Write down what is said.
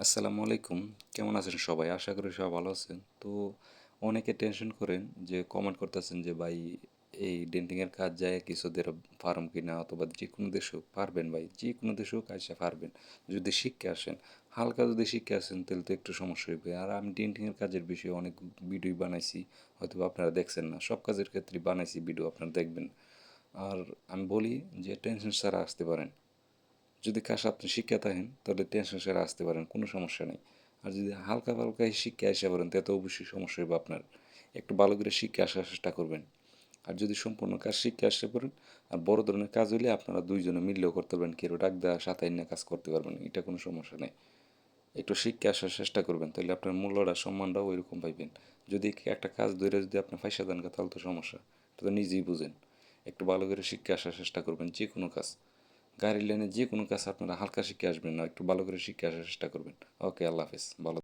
আসসালামু আলাইকুম। কেমন আছেন সবাই? আশা করি সবাই ভালো আছেন। তো অনেকে টেনশন করেন যে কমেন্ট করতেছেন যে, ভাই, এই ডেন্টিংয়ের কাজ যায়, কিছুদের ফার্ম কিনা? অথবা যে কোনো দেশ হোক, পারবেন ভাই যে কোনো দেশ হোক আসে পারবেন। যদি শিখে আসেন, হালকা যদি শিখে আসেন, তাহলে তো একটু সমস্যা হইবে। আর আমি ডেন্টিংয়ের কাজের বিষয়ে অনেক ভিডিও বানাইছি হয়তো আপনারা দেখছেন না। সব কাজের ক্ষেত্রে বানাইছি ভিডিও আপনারা দেখবেন। আর আমি বলি যে টেনশন ছাড়া আসতে পারেন। যদি কাজ আপনি শিক্ষা থাকেন, তাহলে টেনশন সেরে আসতে পারেন, কোনো সমস্যা নেই। আর যদি হালকা হালকা শিক্ষা এসে পারেন তাতে অবশ্যই সমস্যা হবে আপনার। একটু ভালো করে শিক্ষা আসার চেষ্টা করবেন। আর যদি সম্পূর্ণ কাজ শিখে আসতে পারেন আর বড় ধরনের কাজ হলে আপনারা দুইজনে মিললেও করতে পারবেন, কেউ ডাক দেওয়া নিয়ে কাজ করতে পারবেন, এটা কোনো সমস্যা নেই। একটু শিখে আসার চেষ্টা করবেন, তাহলে আপনার মূল্যটা, সম্মানটাও ওইরকম পাইবেন। যদি একটা কাজ ধরে যদি আপনি ফাইসা দেন, তাহলে তো সমস্যা, এটা তো নিজেই বুঝেন। একটু ভালো করে শিক্ষা আসার চেষ্টা করবেন যে কোনো কাজ। গাড়ির লাইনে যে কোনো কাজ আপনারা হালকা শিখে আসবেন না একটু ভালো করে শিখে আসার চেষ্টা করবেন। ওকে, আল্লাহ হাফিজ, ভালো